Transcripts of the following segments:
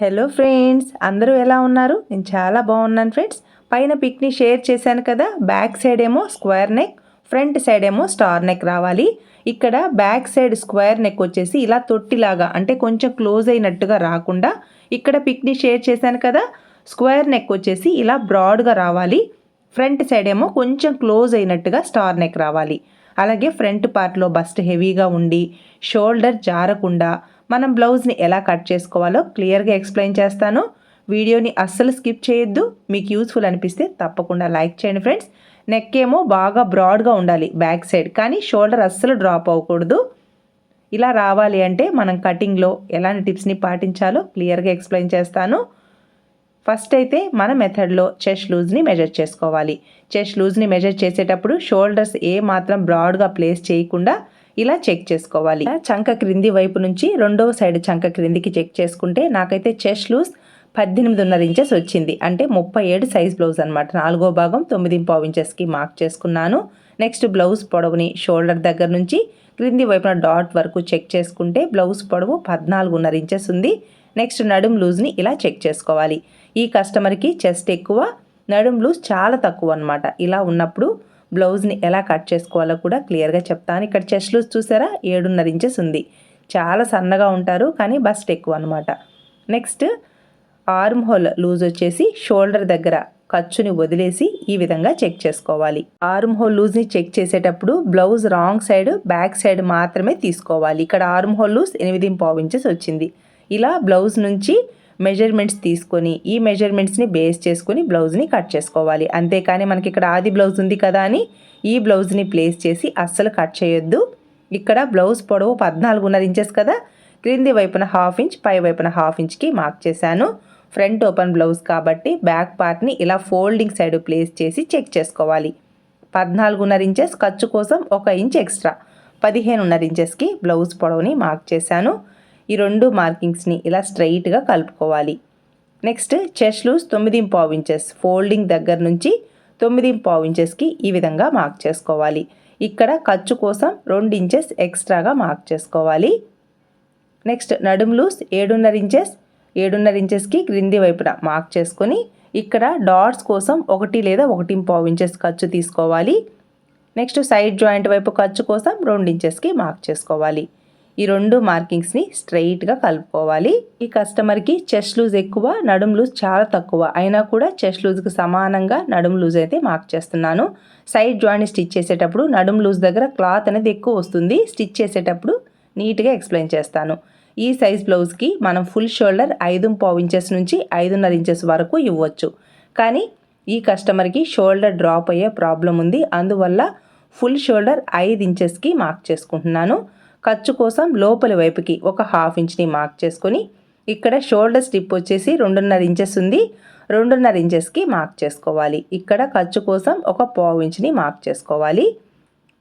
Hello friends అందరూ ఎలా ఉన్నారు? నేను చాలా బాగున్నాను ఫ్రెండ్స్ పైన పిక్ని షేర్ చేశాను కదా బ్యాక్ సైడ్ ఏమో స్క్వేర్ నెక్ ఫ్రంట్ సైడ్ ఏమో స్టార్ నెక్ రావాలి. ఇక్కడ బ్యాక్ సైడ్ స్క్వేర్ నెక్ వచ్చేసి ఇలా తొట్టిలాగా అంటే కొంచెం క్లోజ్ అయినట్టుగా రాకుండా ఇక్కడ పిక్ని షేర్ చేశాను కదా స్క్వేర్ నెక్ వచ్చేసి ఇలా బ్రాడ్గా రావాలి. ఫ్రంట్ సైడ్ ఏమో కొంచెం క్లోజ్ అయినట్టుగా స్టార్ నెక్ రావాలి. అలాగే ఫ్రంట్ పార్ట్లో బస్ట్ హెవీగా ఉండి షోల్డర్ జారకుండా మనం బ్లౌజ్ని ఎలా కట్ చేసుకోవాలో క్లియర్గా ఎక్స్ప్లెయిన్ చేస్తాను. వీడియోని అస్సలు స్కిప్ చేయొద్దు. మీకు యూస్ఫుల్ అనిపిస్తే తప్పకుండా లైక్ చేయండి ఫ్రెండ్స్. నెక్ ఏమో బాగా బ్రాడ్గా ఉండాలి బ్యాక్ సైడ్ కానీ షోల్డర్ అస్సలు డ్రాప్ అవ్వకూడదు. ఇలా రావాలి అంటే మనం కటింగ్లో ఎలాంటి టిప్స్ని పాటించాలో క్లియర్గా ఎక్స్ప్లెయిన్ చేస్తాను. ఫస్ట్ అయితే మన మెథడ్లో చెస్ట్ లూజ్ని మెజర్ చేసుకోవాలి. చెస్ట్ లూజ్ని మెజర్ చేసేటప్పుడు షోల్డర్స్ ఏ మాత్రం బ్రాడ్గా ప్లేస్ చేయకుండా ఇలా చెక్ చేసుకోవాలి. చంక క్రింది వైపు నుంచి రెండవ సైడ్ చంక క్రిందికి చెక్ చేసుకుంటే నాకైతే చెస్ట్ లూజ్ పద్దెనిమిదిన్నర ఇంచెస్ వచ్చింది. అంటే ముప్పై ఏడు సైజ్ బ్లౌజ్ అనమాట నాలుగో భాగం తొమ్మిది పావు ఇంచెస్కి మార్క్ చేసుకున్నాను. నెక్స్ట్ బ్లౌజ్ పొడవుని షోల్డర్ దగ్గర నుంచి క్రింది వైపున డాట్ వరకు చెక్ చేసుకుంటే బ్లౌజ్ పొడవు పద్నాలుగున్నర ఇంచెస్ ఉంది. నెక్స్ట్ నడుం లూజ్ని ఇలా చెక్ చేసుకోవాలి. ఈ కస్టమర్కి చెస్ట్ ఎక్కువ నడుం లూజ్ చాలా తక్కువ అనమాట ఇలా ఉన్నప్పుడు బ్లౌజ్ని ఎలా కట్ చేసుకోవాలో కూడా క్లియర్గా చెప్తాను. ఇక్కడ చెస్ట్ లూజ్ చూసారా? ఏడున్నర ఇంచెస్ ఉంది. చాలా సన్నగా ఉంటారు కానీ బస్ట్ ఎక్కువ అనమాట నెక్స్ట్ ఆర్మ్ హోల్ లూజ్ వచ్చేసి షోల్డర్ దగ్గర ఖర్చుని వదిలేసి ఈ విధంగా చెక్ చేసుకోవాలి. ఆర్మ్ హోల్ లూజ్ని చెక్ చేసేటప్పుడు blouse wrong side back side మాత్రమే తీసుకోవాలి. ఇక్కడ ఆర్మ్ హోల్ లూజ్ ఎనిమిది పావు ఇంచెస్ వచ్చింది. ఇలా బ్లౌజ్ నుంచి మెజర్మెంట్స్ తీసుకొని ఈ మెజర్మెంట్స్ని బేస్ చేసుకొని బ్లౌజ్ని కట్ చేసుకోవాలి. అంతేకాని మనకి ఇక్కడ ఆది బ్లౌజ్ ఉంది కదా అని ఈ బ్లౌజ్ని ప్లేస్ చేసి అస్సలు కట్ చేయొద్దు. ఇక్కడ బ్లౌజ్ పొడవు పద్నాలుగున్నర ఇంచెస్ కదా. క్రింది వైపున హాఫ్ ఇంచ్ పై వైపున హాఫ్ ఇంచ్కి మార్క్ చేశాను. ఫ్రంట్ ఓపెన్ బ్లౌజ్ కాబట్టి బ్యాక్ పార్ట్ని ఇలా ఫోల్డింగ్ సైడ్ ప్లేస్ చేసి చెక్ చేసుకోవాలి. పద్నాలుగున్నర ఇంచెస్ ఖర్చు కోసం ఒక ఇంచ్ ఎక్స్ట్రా. పదిహేనున్నర ఇంచెస్కి బ్లౌజ్ పొడవుని మార్క్ చేశాను. ఈ రెండు మార్కింగ్స్ని ఇలా స్ట్రైట్గా కలుపుకోవాలి. నెక్స్ట్ చెస్ట్ లూజ్ తొమ్మిది పావు ఇంచెస్. ఫోల్డింగ్ దగ్గర నుంచి తొమ్మిది పావు ఇంచెస్కి ఈ విధంగా మార్క్ చేసుకోవాలి. ఇక్కడ ఖర్చు కోసం రెండు ఇంచెస్ ఎక్స్ట్రాగా మార్క్ చేసుకోవాలి. నెక్స్ట్ నడుం లూజ్ ఏడున్నర ఇంచెస్. ఏడున్నర ఇంచెస్కి క్రింది వైపున మార్క్ చేసుకొని ఇక్కడ డాట్స్ కోసం ఒకటి లేదా ఒకటి పావు ఇంచెస్ ఖర్చు తీసుకోవాలి. నెక్స్ట్ సైడ్ జాయింట్ వైపు ఖర్చు కోసం రెండు ఇంచెస్కి మార్క్ చేసుకోవాలి. ఈ రెండు మార్కింగ్స్ని స్ట్రైట్గా కలుపుకోవాలి. ఈ కస్టమర్కి చెస్ట్ లూజ్ ఎక్కువ నడుం లూజ్ చాలా తక్కువ. అయినా కూడా చెస్ట్ లూజ్కి సమానంగా నడుం లూజ్ అయితే మార్క్ చేస్తున్నాను. సైడ్ జాయింట్ స్టిచ్ చేసేటప్పుడు నడుం లూజ్ దగ్గర క్లాత్ అనేది ఎక్కువ వస్తుంది. స్టిచ్ చేసేటప్పుడు నీట్గా ఎక్స్ప్లెయిన్ చేస్తాను. ఈ సైజ్ బ్లౌజ్కి మనం ఫుల్ షోల్డర్ ఐదు పావు ఇంచెస్ నుంచి ఐదున్నర ఇంచెస్ వరకు ఇవ్వచ్చు. కానీ ఈ కస్టమర్కి షోల్డర్ డ్రాప్ అయ్యే ప్రాబ్లం ఉంది. అందువల్ల ఫుల్ షోల్డర్ ఐదు ఇంచెస్కి మార్క్ చేసుకుంటున్నాను. ఖర్చు కోసం లోపలి వైపుకి ఒక హాఫ్ ఇంచ్ని మార్క్ చేసుకొని ఇక్కడ షోల్డర్ స్టిప్ వచ్చేసి రెండున్నర ఇంచెస్ ఉంది. రెండున్నర ఇంచెస్కి మార్క్ చేసుకోవాలి. ఇక్కడ ఖర్చు కోసం ఒక పావు ఇంచ్ని మార్క్ చేసుకోవాలి.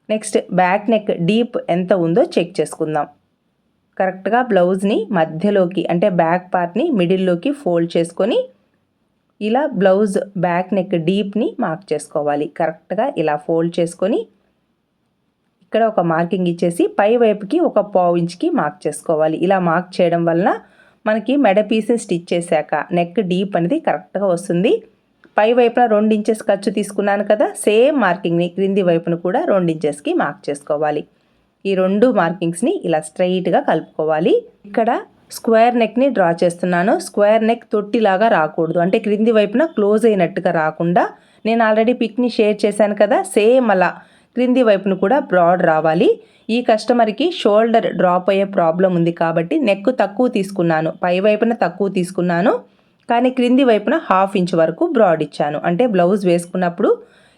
నెక్స్ట్ బ్యాక్ నెక్ డీప్ ఎంత ఉందో చెక్ చేసుకుందాం. కరెక్ట్గా బ్లౌజ్ని మధ్యలోకి అంటే బ్యాక్ పార్ట్ని మిడిల్లోకి ఫోల్డ్ చేసుకొని ఇలా బ్లౌజ్ బ్యాక్ నెక్ డీప్ని మార్క్ చేసుకోవాలి. కరెక్ట్గా ఇలా ఫోల్డ్ చేసుకొని ఇక్కడ ఒక మార్కింగ్ ఇచ్చేసి పై వైపుకి ఒక పావు ఇంచ్కి మార్క్ చేసుకోవాలి. ఇలా మార్క్ చేయడం వలన మనకి మెడ పీసెస్ స్టిచ్ చేశాక నెక్ డీప్ అనేది కరెక్ట్గా వస్తుంది. పై వైపున రెండు ఇంచెస్ ఖర్చు తీసుకున్నాను కదా సేమ్ మార్కింగ్ని క్రింది వైపును కూడా రెండు ఇంచెస్కి మార్క్ చేసుకోవాలి. ఈ రెండు మార్కింగ్స్ని ఇలా స్ట్రైట్గా కలుపుకోవాలి. ఇక్కడ స్క్వేర్ నెక్ని డ్రా చేస్తున్నాను. స్క్వేర్ నెక్ తొట్టిలాగా రాకూడదు. అంటే క్రింది వైపున క్లోజ్ అయినట్టుగా రాకుండా నేను ఆల్రెడీ పిక్ని షేర్ చేశాను కదా సేమ్ అలా క్రింది వైపును కూడా బ్రాడ్ రావాలి. ఈ కస్టమర్కి షోల్డర్ డ్రాప్ అయ్యే ప్రాబ్లం ఉంది కాబట్టి నెక్ తక్కువ తీసుకున్నాను. పై వైపున తక్కువ తీసుకున్నాను. కానీ క్రింది వైపున హాఫ్ ఇంచ్ వరకు బ్రాడ్ ఇచ్చాను. అంటే బ్లౌజ్ వేసుకున్నప్పుడు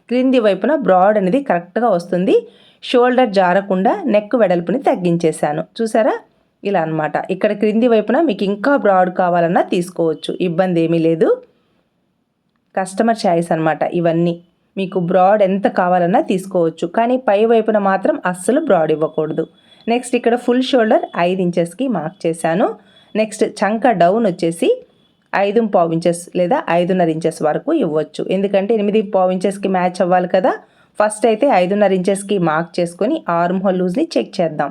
క్రింది వైపున బ్రాడ్ అనేది కరెక్ట్గా వస్తుంది. షోల్డర్ జారకుండా నెక్ వెడల్పుని తగ్గించేశాను. చూసారా? ఇలా అనమాట ఇక్కడ క్రింది వైపున మీకు ఇంకా బ్రాడ్ కావాలన్నా తీసుకోవచ్చు. ఇబ్బంది ఏమీ లేదు. కస్టమర్ ఛాయిస్ అనమాట ఇవన్నీ. మీకు బ్రాడ్ ఎంత కావాలన్నా తీసుకోవచ్చు. కానీ పై వైపున మాత్రం అస్సలు బ్రాడ్ ఇవ్వకూడదు. నెక్స్ట్ ఇక్కడ ఫుల్ షోల్డర్ ఐదు ఇంచెస్కి మార్క్ చేశాను. నెక్స్ట్ చంక డౌన్ వచ్చేసి ఐదు పావు ఇంచెస్ లేదా ఐదున్నర ఇంచెస్ వరకు ఇవ్వచ్చు. ఎందుకంటే ఎనిమిది పావు ఇంచెస్కి మ్యాచ్ అవ్వాలి కదా. ఫస్ట్ అయితే ఐదున్నర ఇంచెస్కి మార్క్ చేసుకొని ఆర్మ్ హోల్ లూజ్ని చెక్ చేద్దాం.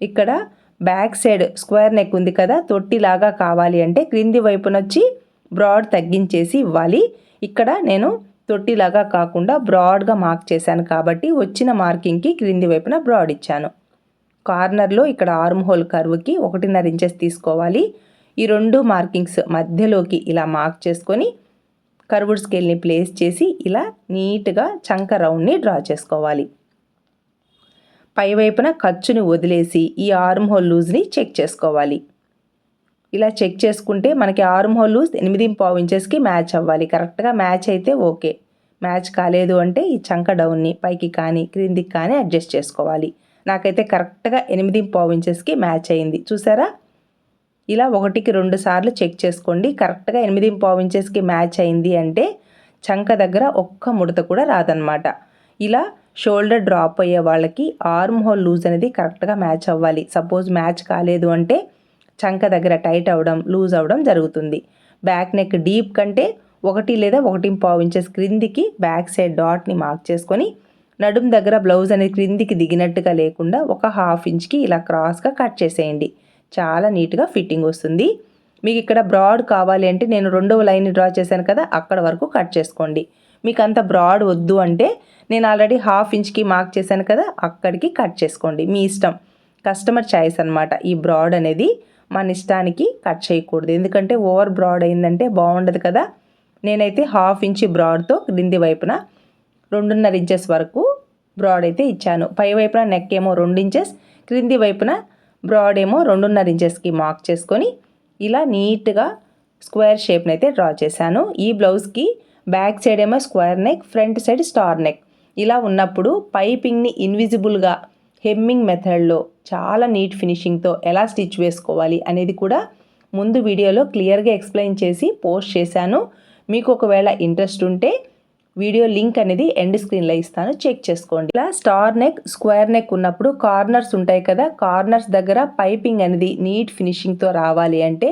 ఇక్కడ బ్యాక్ సైడ్ స్క్వేర్ నెక్ ఉంది కదా. తొట్టిలాగా కావాలి అంటే క్రింది వైపున వచ్చి బ్రాడ్ తగ్గించేసి ఇవ్వాలి. ఇక్కడ నేను తొట్టిలాగా కాకుండా బ్రాడ్గా మార్క్ చేశాను కాబట్టి వచ్చిన మార్కింగ్కి క్రింది వైపున బ్రాడ్ ఇచ్చాను. కార్నర్లో ఇక్కడ ఆర్మ్ హోల్ కర్వ్కి ఒకటిన్నర ఇంచెస్ తీసుకోవాలి. ఈ రెండు మార్కింగ్స్ మధ్యలోకి ఇలా మార్క్ చేసుకొని కర్వుడ్ స్కేల్ని ప్లేస్ చేసి ఇలా నీట్గా చంక రౌండ్ని డ్రా చేసుకోవాలి. పైవైపున ఖర్చుని వదిలేసి ఈ ఆర్మ్ హోల్ లూజ్ని చెక్ చేసుకోవాలి. ఇలా చెక్ చేసుకుంటే మనకి ఆర్మ్ హోల్ లూజ్ ఎనిమిది పావు ఇంచెస్కి మ్యాచ్ అవ్వాలి. కరెక్ట్గా మ్యాచ్ అయితే ఓకే మ్యాచ్ కాలేదు అంటే ఈ చంక డౌన్ని పైకి కానీ క్రిందికి కానీ అడ్జస్ట్ చేసుకోవాలి. నాకైతే కరెక్ట్గా ఎనిమిది పావు ఇంచెస్కి మ్యాచ్ అయింది. చూసారా? ఇలా ఒకటికి రెండు సార్లు చెక్ చేసుకోండి. కరెక్ట్గా ఎనిమిది పావు ఇంచెస్కి మ్యాచ్ అయింది అంటే చంక దగ్గర ఒక్క ముడత కూడా రాదనమాట ఇలా షోల్డర్ డ్రాప్ అయ్యే వాళ్ళకి ఆర్మ్ హోల్ లూజ్ అనేది కరెక్ట్గా మ్యాచ్ అవ్వాలి. సపోజ్ మ్యాచ్ కాలేదు అంటే చంక దగ్గర టైట్ అవ్వడం లూజ్ అవ్వడం జరుగుతుంది. బ్యాక్ నెక్ డీప్ కంటే ఒకటి లేదా ఒకటి పావు ఇంచెస్ క్రిందికి బ్యాక్ సైడ్ డాట్ని మార్క్ చేసుకొని నడుం దగ్గర బ్లౌజ్ అనేది క్రిందికి దిగినట్టుగా లేకుండా ఒక హాఫ్ ఇంచ్కి ఇలా క్రాస్గా కట్ చేసేయండి. చాలా నీట్గా ఫిట్టింగ్ వస్తుంది. మీకు ఇక్కడ బ్రాడ్ కావాలి అంటే నేను రెండవ లైన్ డ్రా చేశాను కదా అక్కడ వరకు కట్ చేసుకోండి. మీకు అంత బ్రాడ్ వద్దు అంటే నేను ఆల్రెడీ హాఫ్ ఇంచ్కి మార్క్ చేశాను కదా అక్కడికి కట్ చేసుకోండి. మీ ఇష్టం. కస్టమర్ చాయిస్ అనమాట ఈ బ్రాడ్ అనేది. మన ఇష్టానికి కట్ చేయకూడదు. ఎందుకంటే ఓవర్ బ్రాడ్ అయిందంటే బాగుండదు కదా. నేనైతే హాఫ్ ఇంచ్ బ్రాడ్తో క్రింది వైపున రెండున్నర ఇంచెస్ వరకు బ్రాడ్ అయితే ఇచ్చాను. పై వైపున నెక్ ఏమో రెండు ఇంచెస్ క్రింది వైపున బ్రాడ్ ఏమో రెండున్నర ఇంచెస్కి మార్క్ చేసుకొని ఇలా నీట్గా స్క్వేర్ షేప్ని అయితే డ్రా చేశాను. ఈ బ్లౌజ్కి బ్యాక్ సైడ్ ఏమో square neck front side star neck ఇలా ఉన్నప్పుడు పైపింగ్ని ఇన్విజిబుల్గా హెమ్మింగ్ మెథడ్లో చాలా నీట్ ఫినిషింగ్తో ఎలా స్టిచ్ వేసుకోవాలి అనేది కూడా ముందు వీడియోలో క్లియర్గా ఎక్స్ప్లెయిన్ చేసి పోస్ట్ చేశాను. మీకు ఒకవేళ ఇంట్రెస్ట్ ఉంటే వీడియో లింక్ అనేది ఎండ్ స్క్రీన్లో ఇస్తాను. చెక్ చేసుకోండి. ఇలా స్టార్ నెక్ స్క్వేర్ నెక్ ఉన్నప్పుడు కార్నర్స్ ఉంటాయి కదా కార్నర్స్ దగ్గర పైపింగ్ అనేది నీట్ ఫినిషింగ్తో రావాలి అంటే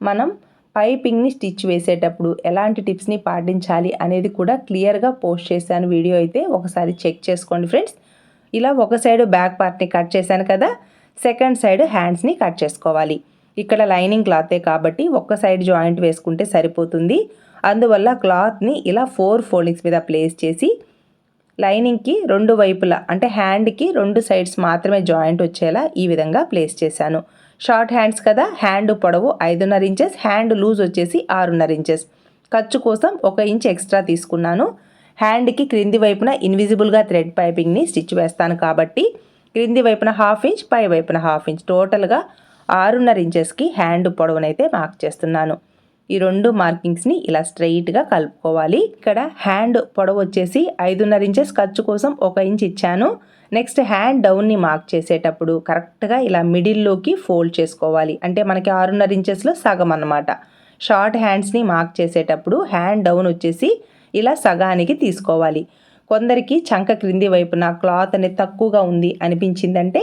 మనం పైపింగ్ని స్టిచ్ వేసేటప్పుడు ఎలాంటి టిప్స్ని పాటించాలి అనేది కూడా క్లియర్గా పోస్ట్ చేశాను. వీడియో అయితే ఒకసారి చెక్ చేసుకోండి ఫ్రెండ్స్. ఇలా ఒక సైడ్ బ్యాక్ పార్ట్ని కట్ చేశాను కదా సెకండ్ సైడ్ హ్యాండ్స్ని కట్ చేసుకోవాలి. ఇక్కడ లైనింగ్ క్లాతే కాబట్టి ఒక్క సైడ్ జాయింట్ వేసుకుంటే సరిపోతుంది. అందువల్ల క్లాత్ని ఇలా ఫోర్ ఫోల్డింగ్స్ మీద ప్లేస్ చేసి లైనింగ్కి రెండు వైపులా అంటే హ్యాండ్కి రెండు సైడ్స్ మాత్రమే జాయింట్ వచ్చేలా ఈ విధంగా ప్లేస్ చేశాను. షార్ట్ హ్యాండ్స్ కదా హ్యాండ్ పొడవు ఐదున్నర ఇంచెస్ హ్యాండ్ లూజ్ వచ్చేసి ఆరున్నర ఇంచెస్. ఖర్చు కోసం ఒక ఇంచ్ ఎక్స్ట్రా తీసుకున్నాను. హ్యాండ్కి క్రింది వైపున ఇన్విజిబుల్గా థ్రెడ్ పైపింగ్ని స్టిచ్ వేస్తాను కాబట్టి క్రింది వైపున హాఫ్ ఇంచ్ పై వైపున హాఫ్ ఇంచ్. టోటల్గా ఆరున్నర ఇంచెస్కి హ్యాండ్ పొడవునైతే మార్క్ చేస్తున్నాను. ఈ రెండు మార్కింగ్స్ని ఇలా స్ట్రైట్గా కలుపుకోవాలి. ఇక్కడ హ్యాండ్ పొడవు వచ్చేసి ఐదున్నర ఇంచెస్ ఖర్చు కోసం ఒక ఇంచ్ ఇచ్చాను. నెక్స్ట్ హ్యాండ్ డౌన్ని మార్క్ చేసేటప్పుడు కరెక్ట్గా ఇలా మిడిల్లోకి ఫోల్డ్ చేసుకోవాలి. అంటే మనకి ఆరున్నర ఇంచెస్లో సగం అన్నమాట. షార్ట్ హ్యాండ్స్ని మార్క్ చేసేటప్పుడు హ్యాండ్ డౌన్ వచ్చేసి ఇలా సగానికి తీసుకోవాలి. కొందరికి చంక క్రింది వైపున క్లాత్ అనేది తక్కువగా ఉంది అనిపించిందంటే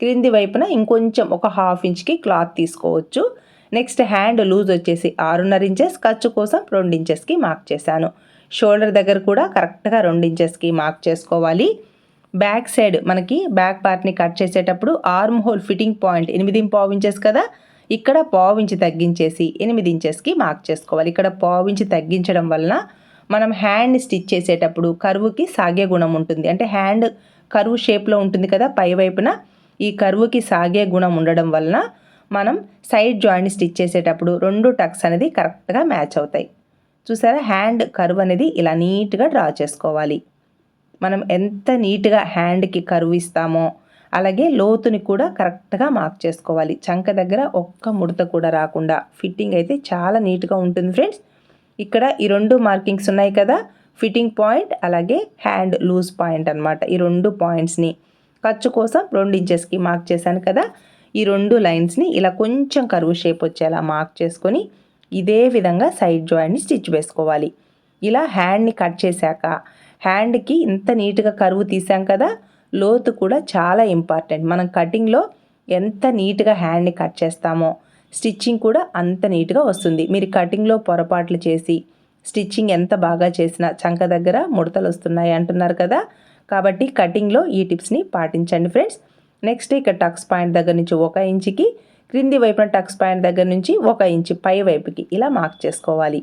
క్రింది వైపున ఇంకొంచెం ఒక హాఫ్ ఇంచ్కి క్లాత్ తీసుకోవచ్చు. నెక్స్ట్ హ్యాండ్ లూజ్ వచ్చేసి ఆరున్నర ఇంచెస్ ఖర్చు కోసం రెండు ఇంచెస్కి మార్క్ చేశాను. షోల్డర్ దగ్గర కూడా కరెక్ట్గా రెండు ఇంచెస్కి మార్క్ చేసుకోవాలి. బ్యాక్ సైడ్ మనకి బ్యాక్ పార్ట్ని కట్ చేసేటప్పుడు ఆర్మ్ హోల్ ఫిట్టింగ్ పాయింట్ ఎనిమిది పావు ఇంచెస్ కదా? ఇక్కడ పావు ఇంచి తగ్గించేసి ఎనిమిది ఇంచెస్కి మార్క్ చేసుకోవాలి. ఇక్కడ పావు ఇంచి తగ్గించడం వలన మనం హ్యాండ్ స్టిచ్ చేసేటప్పుడు కరువుకి సాగే గుణం ఉంటుంది. అంటే హ్యాండ్ కరువు షేప్లో ఉంటుంది కదా పై వైపున ఈ కరువుకి సాగే గుణం ఉండడం వలన మనం సైడ్ జాయింట్ స్టిచ్ చేసేటప్పుడు రెండు టక్స్ అనేది కరెక్ట్గా మ్యాచ్ అవుతాయి. చూసారా? హ్యాండ్ కరువు అనేది ఇలా నీట్గా డ్రా చేసుకోవాలి. మనం ఎంత నీట్గా హ్యాండ్కి కరువు ఇస్తామో అలాగే లోతుని కూడా కరెక్ట్గా మార్క్ చేసుకోవాలి. చంక దగ్గర ఒక్క ముడత కూడా రాకుండా. ఫిట్టింగ్ అయితే చాలా నీట్గా ఉంటుంది ఫ్రెండ్స్ ఇక్కడ ఈ రెండు మార్కింగ్స్ ఉన్నాయి కదా. ఫిట్టింగ్ పాయింట్ అలాగే హ్యాండ్ లూజ్ పాయింట్ అనమాట ఈ రెండు పాయింట్స్ని ఖర్చు కోసం రెండు ఇంచెస్కి మార్క్ చేశాను కదా. ఈ రెండు లైన్స్ని ఇలా కొంచెం కరువు షేప్ వచ్చేలా మార్క్ చేసుకొని ఇదే విధంగా సైడ్ జాయింట్ని స్టిచ్ వేసుకోవాలి. ఇలా హ్యాండ్ని కట్ చేశాక హ్యాండ్కి ఇంత నీట్గా కరువు తీసాం కదా. లోతు కూడా చాలా ఇంపార్టెంట్ మనం కటింగ్లో ఎంత నీట్గా హ్యాండ్ని కట్ చేస్తామో స్టిచ్చింగ్ కూడా అంత నీట్గా వస్తుంది. మీరు కటింగ్లో పొరపాట్లు చేసి స్టిచ్చింగ్ ఎంత బాగా చేసినా చంక దగ్గర ముడతలు వస్తున్నాయి అంటున్నారు కదా! కాబట్టి కటింగ్లో ఈ టిప్స్ని పాటించండి ఫ్రెండ్స్. నెక్స్ట్ ఇక్కడ టక్స్ పాయింట్ దగ్గర నుంచి ఒక ఇంచుకి క్రింది వైపున టక్స్ పాయింట్ దగ్గర నుంచి ఒక ఇంచు పై వైపుకి ఇలా మార్క్ చేసుకోవాలి.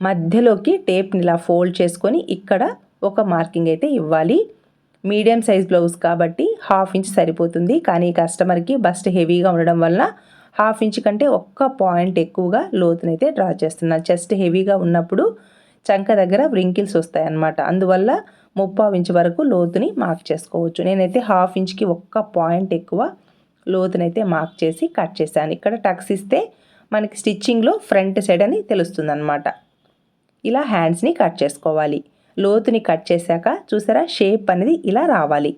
మధ్యలోకి టేప్ని ఇలా ఫోల్డ్ చేసుకొని ఇక్కడ ఒక మార్కింగ్ అయితే ఇవ్వాలి. మీడియం సైజ్ బ్లౌజ్ కాబట్టి హాఫ్ ఇంచ్ సరిపోతుంది. కానీ కస్టమర్కి బస్ట్ హెవీగా ఉండడం వల్ల హాఫ్ ఇంచ్ కంటే ఒక్క పాయింట్ ఎక్కువగా లోతునైతే డ్రా చేస్తున్నాను చెస్ట్ హెవీగా ఉన్నప్పుడు చంక దగ్గర వ్రింకిల్స్ వస్తాయన్నమాట. అందువల్ల ముప్పావు ఇంచ్ వరకు లోతుని మార్క్ చేసుకోవచ్చు. నేనైతే హాఫ్ ఇంచ్కి ఒక్క పాయింట్ ఎక్కువ లోతునైతే మార్క్ చేసి కట్ చేశాను. ఇక్కడ టక్స్ ఇస్తే మనకి స్టిచ్చింగ్లో ఫ్రంట్ సైడ్ అని తెలుస్తుంది అనమాట ఇలా హ్యాండ్స్ని కట్ చేసుకోవాలి. లోతుని కట్ చేశాక చూసారా? షేప్ అనేది ఇలా రావాలి.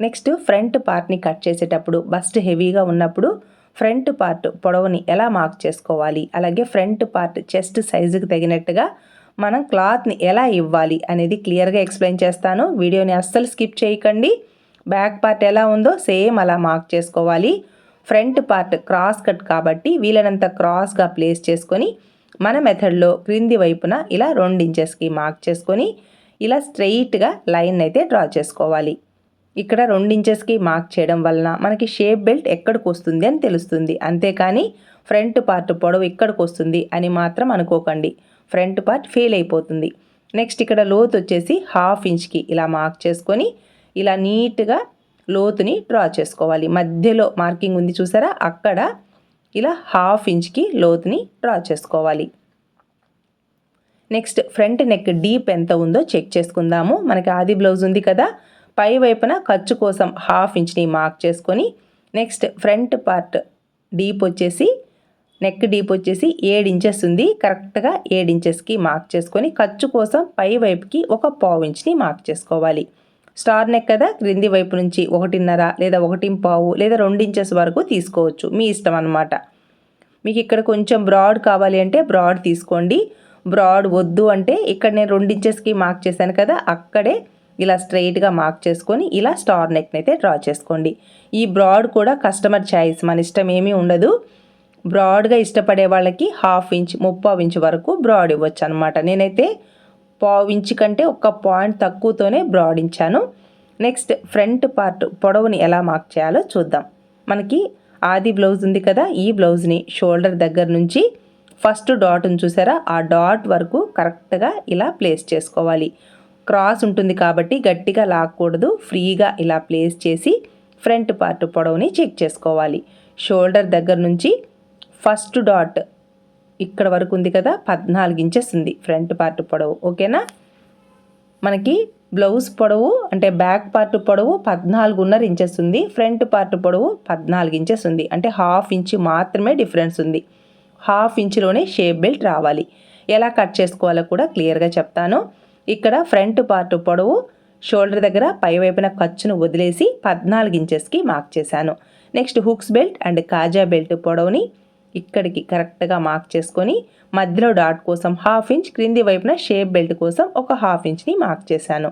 నెక్స్ట్ ఫ్రంట్ పార్ట్ని కట్ చేసేటప్పుడు బస్ట్ హెవీగా ఉన్నప్పుడు ఫ్రంట్ పార్ట్ పొడవుని ఎలా మార్క్ చేసుకోవాలి? అలాగే ఫ్రంట్ పార్ట్ చెస్ట్ సైజుకి తగినట్టుగా మనం క్లాత్ని ఎలా ఇవ్వాలి అనేది క్లియర్గా ఎక్స్ప్లెయిన్ చేస్తాను. వీడియోని అస్సలు స్కిప్ చేయకండి. బ్యాక్ పార్ట్ ఎలా ఉందో సేమ్ అలా మార్క్ చేసుకోవాలి. ఫ్రంట్ పార్ట్ క్రాస్ కట్ కాబట్టి వీలైనంత క్రాస్గా ప్లేస్ చేసుకొని మన మెథడ్లో క్రింది వైపున ఇలా రెండు ఇంచెస్కి మార్క్ చేసుకొని ఇలా స్ట్రెయిట్గా లైన్ అయితే డ్రా చేసుకోవాలి. ఇక్కడ రెండు ఇంచెస్కి మార్క్ చేయడం వలన మనకి షేప్ బెల్ట్ ఎక్కడికి వస్తుంది అని తెలుస్తుంది. అంతేకాని ఫ్రంట్ పార్ట్ పొడవు ఇక్కడికి వస్తుంది అని మాత్రం అనుకోకండి. ఫ్రంట్ పార్ట్ ఫెయిల్ అయిపోతుంది. నెక్స్ట్ ఇక్కడ లోతు వచ్చేసి హాఫ్ ఇంచ్కి ఇలా మార్క్ చేసుకొని ఇలా నీట్గా లోతుని డ్రా చేసుకోవాలి. మధ్యలో మార్కింగ్ ఉంది చూసారా? అక్కడ ఇలా హాఫ్ ఇంచ్కి లోతుని డ్రా చేసుకోవాలి. నెక్స్ట్ ఫ్రంట్ నెక్ డీప్ ఎంత ఉందో చెక్ చేసుకుందాము. మనకి ఆది బ్లౌజ్ ఉంది కదా. పై వైపున ఖర్చు కోసం హాఫ్ ఇంచ్ని మార్క్ చేసుకొని నెక్స్ట్ ఫ్రంట్ పార్ట్ డీప్ వచ్చేసి నెక్ డీప్ వచ్చేసి ఏడు ఇంచెస్ ఉంది. కరెక్ట్గా ఏడు ఇంచెస్కి మార్క్ చేసుకొని ఖర్చు కోసం పై వైపుకి ఒక పావు ఇంచ్ని మార్క్ చేసుకోవాలి. స్టార్ నెక్ కదా క్రింది వైపు నుంచి ఒకటిన్నర లేదా ఒకటి పావు లేదా రెండు ఇంచెస్ వరకు తీసుకోవచ్చు. మీ ఇష్టం అనమాట మీకు ఇక్కడ కొంచెం బ్రాడ్ కావాలి అంటే బ్రాడ్ తీసుకోండి. బ్రాడ్ వద్దు అంటే ఇక్కడ నేను రెండు ఇంచెస్కి మార్క్ చేశాను కదా అక్కడే ఇలా స్ట్రైట్గా మార్క్ చేసుకొని ఇలా స్టార్ నెక్ని అయితే డ్రా చేసుకోండి. ఈ బ్రాడ్ కూడా కస్టమర్ ఛాయిస్ మన ఇష్టం ఏమీ ఉండదు. బ్రాడ్గా ఇష్టపడే వాళ్ళకి హాఫ్ ఇంచ్ ముప్పావు ఇంచ్ వరకు బ్రాడ్ ఇవ్వచ్చు అనమాట నేనైతే పావు ఇంచ్ కంటే ఒక పాయింట్ తక్కువతోనే బ్రాడించాను. నెక్స్ట్ ఫ్రంట్ పార్ట్ పొడవుని ఎలా మార్క్ చేయాలో చూద్దాం. మనకి ఆది బ్లౌజ్ ఉంది కదా ఈ బ్లౌజ్ని షోల్డర్ దగ్గర నుంచి ఫస్ట్ డాట్ని చూసారా? ఆ డాట్ వరకు కరెక్ట్గా ఇలా ప్లేస్ చేసుకోవాలి. క్రాస్ ఉంటుంది కాబట్టి గట్టిగా లాక్కూడదు ఫ్రీగా ఇలా ప్లేస్ చేసి ఫ్రంట్ పార్ట్ పొడవుని చెక్ చేసుకోవాలి. షోల్డర్ దగ్గర నుంచి ఫస్ట్ డాట్ ఇక్కడ వరకు ఉంది కదా పద్నాలుగు ఇంచెస్ ఉంది ఫ్రంట్ పార్ట్ పొడవు ఓకేనా? మనకి బ్లౌజ్ పొడవు అంటే బ్యాక్ పార్ట్ పొడవు పద్నాలుగున్నర ఇంచెస్ ఉంది ఫ్రంట్ పార్ట్ పొడవు పద్నాలుగు ఇంచెస్ ఉంది. అంటే హాఫ్ ఇంచ్ మాత్రమే డిఫరెన్స్ ఉంది. హాఫ్ ఇంచులోనే షేప్ బెల్ట్ రావాలి. ఎలా కట్ చేసుకోవాలో కూడా క్లియర్గా చెప్తాను. ఇక్కడ ఫ్రంట్ పార్ట్ పొడవు షోల్డర్ దగ్గర పై వైపున ఖర్చును వదిలేసి పద్నాలుగు ఇంచెస్కి మార్క్ చేశాను. నెక్స్ట్ హుక్స్ బెల్ట్ అండ్ కాజా బెల్ట్ పొడవుని ఇక్కడికి కరెక్ట్గా మార్క్ చేసుకొని మధ్యలో డాట్ కోసం హాఫ్ ఇంచ్ క్రింది వైపున షేప్ బెల్ట్ కోసం ఒక హాఫ్ ఇంచ్ని మార్క్ చేశాను.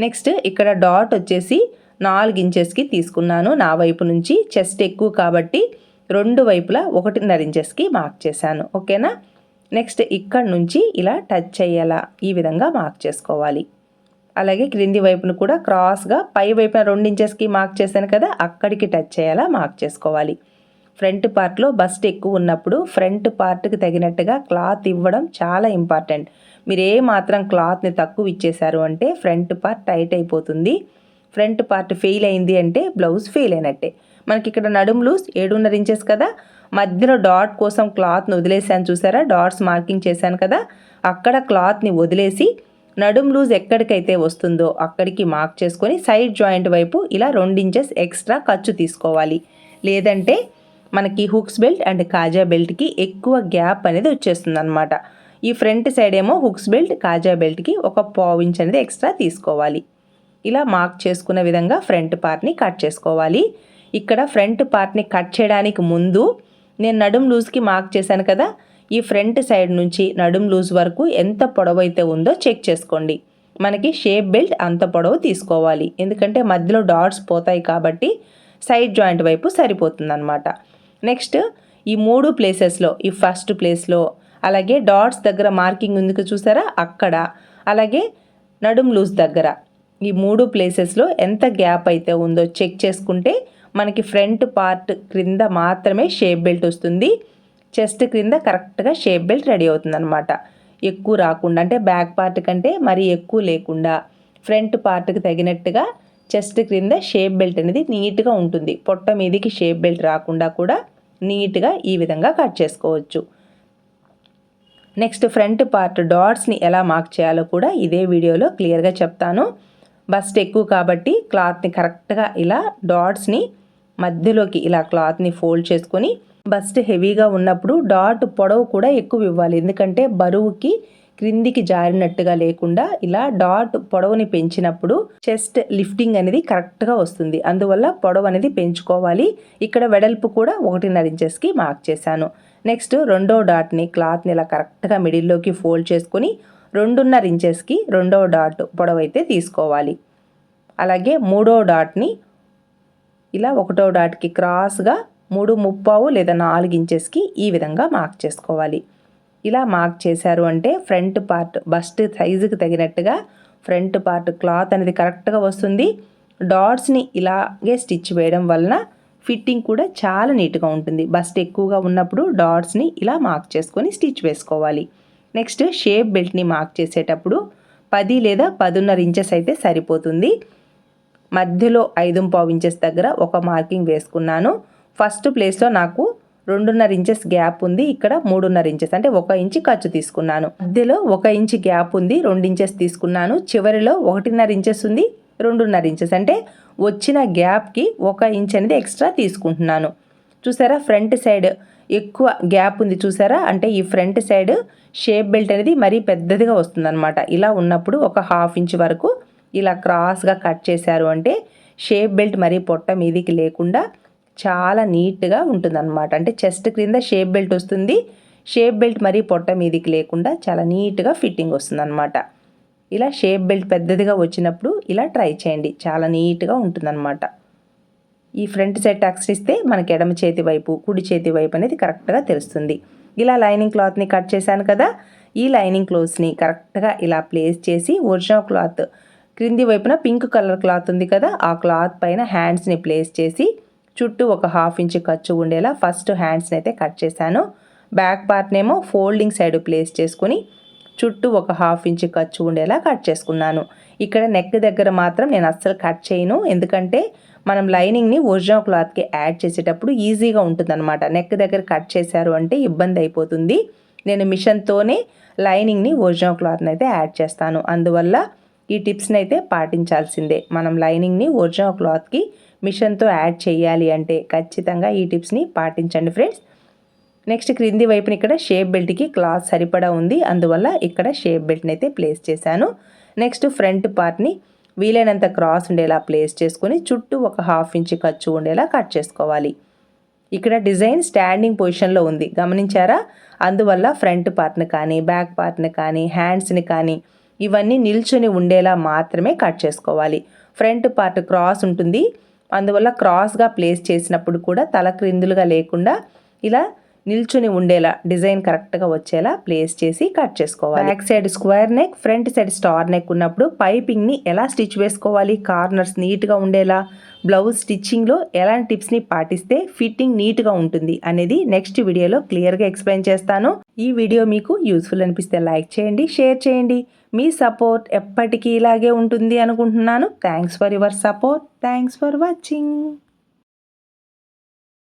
నెక్స్ట్ ఇక్కడ డాట్ వచ్చేసి నాలుగు ఇంచెస్కి తీసుకున్నాను. నా వైపు నుంచి చెస్ట్ ఎక్కువ కాబట్టి రెండు వైపులా ఒకటిన్నర ఇంచెస్కి మార్క్ చేశాను. ఓకేనా? నెక్స్ట్ ఇక్కడ నుంచి ఇలా టచ్ అయ్యేలా ఈ విధంగా మార్క్ చేసుకోవాలి. అలాగే క్రింది వైపును కూడా క్రాస్గా పై వైపున రెండు ఇంచెస్కి మార్క్ చేశాను కదా అక్కడికి టచ్ అయ్యేలా మార్క్ చేసుకోవాలి. ఫ్రంట్ పార్ట్లో బస్ట్ ఎక్కువ ఉన్నప్పుడు ఫ్రంట్ పార్ట్కి తగినట్టుగా క్లాత్ ఇవ్వడం చాలా ఇంపార్టెంట్. మీరు ఏ మాత్రం క్లాత్ని తక్కువ ఇచ్చేశారు అంటే ఫ్రంట్ పార్ట్ టైట్ అయిపోతుంది. ఫ్రంట్ పార్ట్ ఫెయిల్ అయింది అంటే బ్లౌజ్ ఫెయిల్ అయినట్టే. మనకి ఇక్కడ నడుము లూజ్ ఏడున్నర ఇంచెస్ కదా. మధ్యలో డాట్ కోసం క్లాత్ని వదిలేసాను చూసారా? డాట్స్ మార్కింగ్ చేశాను కదా. అక్కడ క్లాత్ని వదిలేసి నడుం లూజ్ ఎక్కడికైతే వస్తుందో అక్కడికి మార్క్ చేసుకొని సైడ్ జాయింట్ వైపు ఇలా రెండు ఇంచెస్ ఎక్స్ట్రా ఖర్చు తీసుకోవాలి. లేదంటే మనకి హుక్స్ బెల్ట్ అండ్ కాజా బెల్ట్కి ఎక్కువ గ్యాప్ అనేది వచ్చేస్తుంది అనమాట ఈ ఫ్రంట్ సైడ్ ఏమో హుక్స్ బెల్ట్ కాజా బెల్ట్కి ఒక పావు ఇంచ్ అనేది ఎక్స్ట్రా తీసుకోవాలి. ఇలా మార్క్ చేసుకున్న విధంగా ఫ్రంట్ పార్ట్ని కట్ చేసుకోవాలి. ఇక్కడ ఫ్రంట్ పార్ట్ని కట్ చేయడానికి ముందు నేను నడుం లూజ్కి మార్క్ చేశాను కదా ఈ ఫ్రంట్ సైడ్ నుంచి నడుం లూజ్ వరకు ఎంత పొడవు అయితే ఉందో చెక్ చేసుకోండి. మనకి షేప్ బెల్ట్ అంత పొడవు తీసుకోవాలి. ఎందుకంటే మధ్యలో డాట్స్ పోతాయి కాబట్టి సైడ్ జాయింట్ వైపు సరిపోతుంది అనమాట నెక్స్ట్ ఈ మూడు ప్లేసెస్లో ఈ ఫస్ట్ ప్లేస్లో అలాగే డాట్స్ దగ్గర మార్కింగ్ ఉంది చూసారా? అక్కడ. అలాగే నడుం లూజ్ దగ్గర. ఈ మూడు ప్లేసెస్లో ఎంత గ్యాప్ అయితే ఉందో చెక్ చేసుకుంటే మనకి ఫ్రంట్ పార్ట్ క్రింద మాత్రమే షేప్ బెల్ట్ వస్తుంది. చెస్ట్ క్రింద కరెక్ట్గా షేప్ బెల్ట్ రెడీ అవుతుంది అనమాట ఎక్కువ రాకుండా అంటే బ్యాక్ పార్ట్ కంటే మరీ ఎక్కువ లేకుండా ఫ్రంట్ పార్ట్కి తగినట్టుగా చెస్ట్ క్రింద షేప్ బెల్ట్ అనేది నీట్గా ఉంటుంది. పొట్ట మీదికి షేప్ బెల్ట్ రాకుండా కూడా నీట్గా ఈ విధంగా కట్ చేసుకోవచ్చు. నెక్స్ట్ ఫ్రంట్ పార్ట్ డాట్స్ని ఎలా మార్క్ చేయాలో కూడా ఇదే వీడియోలో క్లియర్గా చెప్తాను. బస్ట్ ఎక్కువ కాబట్టి క్లాత్ని కరెక్ట్గా ఇలా డాట్స్ని మధ్యలోకి ఇలా క్లాత్ని ఫోల్డ్ చేసుకొని బస్ట్ హెవీగా ఉన్నప్పుడు డాట్ పొడవు కూడా ఎక్కువ ఇవ్వాలి. ఎందుకంటే బరువుకి క్రిందికి జారినట్టుగా లేకుండా ఇలా డాట్ పొడవుని పెంచినప్పుడు చెస్ట్ లిఫ్టింగ్ అనేది కరెక్ట్గా వస్తుంది. అందువల్ల పొడవు అనేది పెంచుకోవాలి. ఇక్కడ వెడల్పు కూడా ఒకటిన్నర ఇంచెస్కి మార్క్ చేశాను. నెక్స్ట్ రెండో డాట్ని క్లాత్ని ఇలా కరెక్ట్గా మిడిల్లోకి ఫోల్డ్ చేసుకొని రెండున్నర ఇంచెస్కి రెండో డాట్ పొడవు అయితే తీసుకోవాలి. అలాగే మూడో డాట్ని ఇలా ఒకటో డాట్కి క్రాస్గా మూడు ముప్పావు లేదా నాలుగు ఇంచెస్కి ఈ విధంగా మార్క్ చేసుకోవాలి. ఇలా మార్క్ చేశారు అంటే ఫ్రంట్ పార్ట్ బస్ట్ సైజుకి తగినట్టుగా ఫ్రంట్ పార్ట్ క్లాత్ అనేది కరెక్ట్గా వస్తుంది. డాట్స్ని ఇలాగే స్టిచ్ వేయడం వలన ఫిట్టింగ్ కూడా చాలా నీట్గా ఉంటుంది. బస్ట్ ఎక్కువగా ఉన్నప్పుడు డాట్స్ని ఇలా మార్క్ చేసుకొని స్టిచ్ వేసుకోవాలి. నెక్స్ట్ షేప్ బెల్ట్ని మార్క్ చేసేటప్పుడు పది లేదా పదున్నర ఇంచెస్ అయితే సరిపోతుంది. మధ్యలో ఐదు పావు ఇంచెస్ దగ్గర ఒక మార్కింగ్ వేసుకున్నాను. ఫస్ట్ ప్లేస్లో నాకు రెండున్నర ఇంచెస్ గ్యాప్ ఉంది. ఇక్కడ మూడున్నర ఇంచెస్. అంటే ఒక ఇంచు ఖర్చు తీసుకున్నాను. మధ్యలో ఒక ఇంచు గ్యాప్ ఉంది. రెండు ఇంచెస్ తీసుకున్నాను. చివరిలో ఒకటిన్నర ఇంచెస్ ఉంది. రెండున్నర ఇంచెస్. అంటే వచ్చిన గ్యాప్కి ఒక ఇంచ్ అనేది ఎక్స్ట్రా తీసుకుంటున్నాను. చూసారా? ఫ్రంట్ సైడ్ ఎక్కువ గ్యాప్ ఉంది చూసారా? అంటే ఈ ఫ్రంట్ సైడ్ షేప్ బెల్ట్ అనేది మరీ పెద్దదిగా వస్తుందన్నమాట. ఇలా ఉన్నప్పుడు ఒక హాఫ్ ఇంచ్ వరకు ఇలా క్రాస్గా కట్ చేశారు అంటే షేప్ బెల్ట్ మరీ పొట్ట మీదికి లేకుండా చాలా నీట్గా ఉంటుందన్నమాట. అంటే చెస్ట్ క్రింద షేప్ బెల్ట్ వస్తుంది. షేప్ బెల్ట్ మరీ పొట్ట మీదికి లేకుండా చాలా నీట్గా ఫిట్టింగ్ వస్తుందన్నమాట. ఇలా షేప్ బెల్ట్ పెద్దదిగా వచ్చినప్పుడు ఇలా ట్రై చేయండి. చాలా నీట్గా ఉంటుందన్నమాట. ఈ ఫ్రంట్ సెట్ టక్స్ ఇస్తే మనకి ఎడమ చేతి వైపు కుడి చేతి వైపు అనేది కరెక్ట్గా తెలుస్తుంది. ఇలా లైనింగ్ క్లాత్ని కట్ చేశాను కదా ఈ లైనింగ్ క్లోత్స్ని కరెక్ట్గా ఇలా ప్లేస్ చేసి ఒరిజినల్ క్లాత్ క్రింది వైపున పింక్ కలర్ క్లాత్ ఉంది కదా ఆ క్లాత్ పైన హ్యాండ్స్ని ప్లేస్ చేసి చుట్టూ ఒక హాఫ్ ఇంచ్ ఖర్చు ఉండేలా ఫస్ట్ హ్యాండ్స్ని అయితే కట్ చేశాను. బ్యాక్ పార్ట్నేమో ఫోల్డింగ్ సైడ్ ప్లేస్ చేసుకుని చుట్టూ ఒక హాఫ్ ఇంచ్ ఖర్చు ఉండేలా కట్ చేసుకున్నాను. ఇక్కడ నెక్ దగ్గర మాత్రం నేను అస్సలు కట్ చేయను. ఎందుకంటే మనం లైనింగ్ని ఒరిజినల్ క్లాత్కి యాడ్ చేసేటప్పుడు ఈజీగా ఉంటుందన్నమాట. నెక్ దగ్గర కట్ చేశారు అంటే ఇబ్బంది అయిపోతుంది. నేను మిషన్తోనే లైనింగ్ని ఒరిజినల్ క్లాత్ని అయితే యాడ్ చేస్తాను. అందువల్ల ఈ టిప్స్ని అయితే పాటించాల్సిందే. మనం లైనింగ్ని ఒరిజినల్ క్లాత్కి మిషన్తో యాడ్ చేయాలి అంటే ఖచ్చితంగా ఈ టిప్స్ని పాటించండి ఫ్రెండ్స్. నెక్స్ట్ క్రింది వైపున ఇక్కడ షేప్ బెల్ట్కి క్లాత్ సరిపడా ఉంది. అందువల్ల ఇక్కడ షేప్ బెల్ట్ని అయితే ప్లేస్ చేశాను. నెక్స్ట్ ఫ్రంట్ పార్ట్ని వీలైనంత క్రాస్ ఉండేలా ప్లేస్ చేసుకొని చుట్టూ ఒక హాఫ్ ఇంచ్ ఖర్చు ఉండేలా కట్ చేసుకోవాలి. ఇక్కడ డిజైన్ స్టాండింగ్ పొజిషన్లో ఉంది. గమనించారా? అందువల్ల ఫ్రంట్ పార్ట్ని కానీ బ్యాక్ పార్ట్ని కానీ హ్యాండ్స్ని కానీ ఇవన్నీ నిల్చుని ఉండేలా మాత్రమే కట్ చేసుకోవాలి. ఫ్రంట్ పార్ట్ క్రాస్ ఉంటుంది. అందువల్ల క్రాస్గా ప్లేస్ చేసినప్పుడు కూడా తల క్రిందులుగా లేకుండా ఇలా నిల్చుని ఉండేలా డిజైన్ కరెక్ట్గా వచ్చేలా ప్లేస్ చేసి కట్ చేసుకోవాలి. Back side square neck front side star neck ఉన్నప్పుడు పైపింగ్ని ఎలా స్టిచ్ వేసుకోవాలి కార్నర్స్ నీట్గా ఉండేలా బ్లౌజ్ స్టిచ్చింగ్లో ఎలాంటి టిప్స్ని పాటిస్తే ఫిట్టింగ్ నీట్గా ఉంటుంది అనేది నెక్స్ట్ వీడియోలో క్లియర్గా ఎక్స్ప్లెయిన్ చేస్తాను. ఈ వీడియో మీకు యూస్ఫుల్ అనిపిస్తే లైక్ చేయండి షేర్ చేయండి. మీ సపోర్ట్ ఎప్పటికీ ఇలాగే ఉంటుంది అనుకుంటున్నాను. Thanks for your support. Thanks for watching.